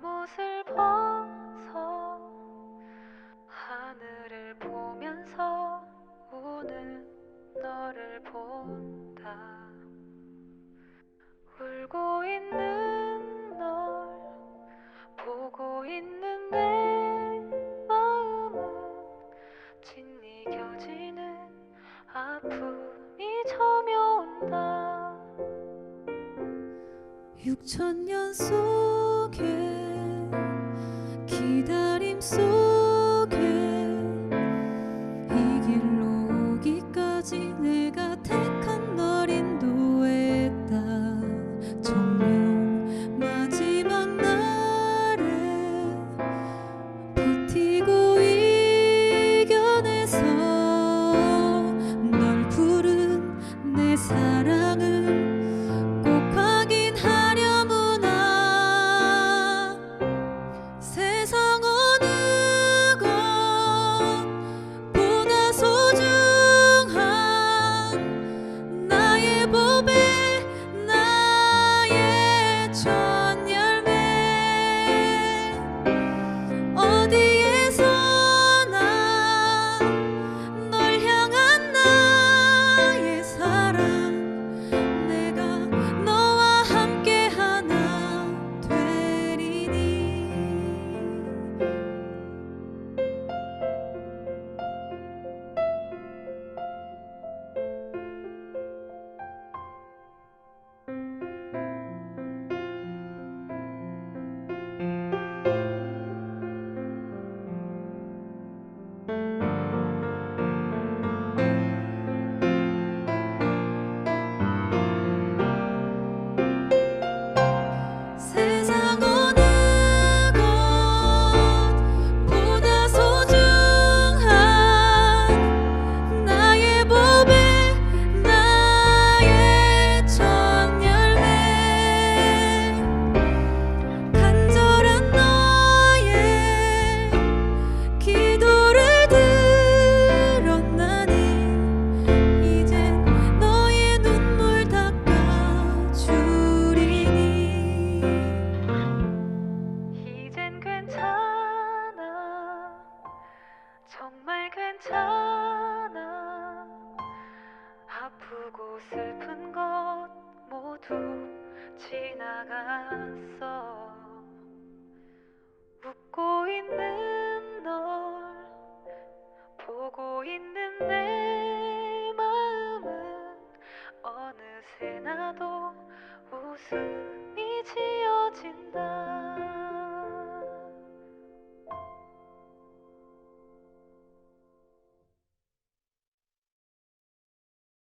갑옷을 벗어 하늘을 보면서 우는 너를 본다. 울고 있는 널 보고 있는 내 마음은 짓니 겨지는 아픔이 점여온다. 6천년 속에 기다림 속에 이 길로 오기까지 내가 택 웃고 있는 널 보고 있는 내 마음은 어느새 나도 웃음이 지어진다